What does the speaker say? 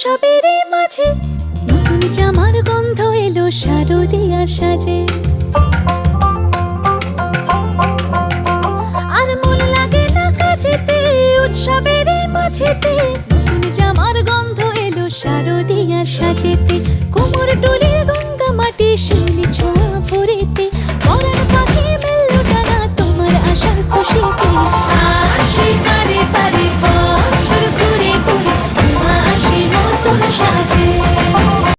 সবেরই মাঝে নতুন জামার গন্ধ এলো সাজে। আর মন লাগে না কাজেতে, উৎসবের মাঝেতে নতুন জামার গন্ধ এলো শারদিয়ার সাজেতে। কোমর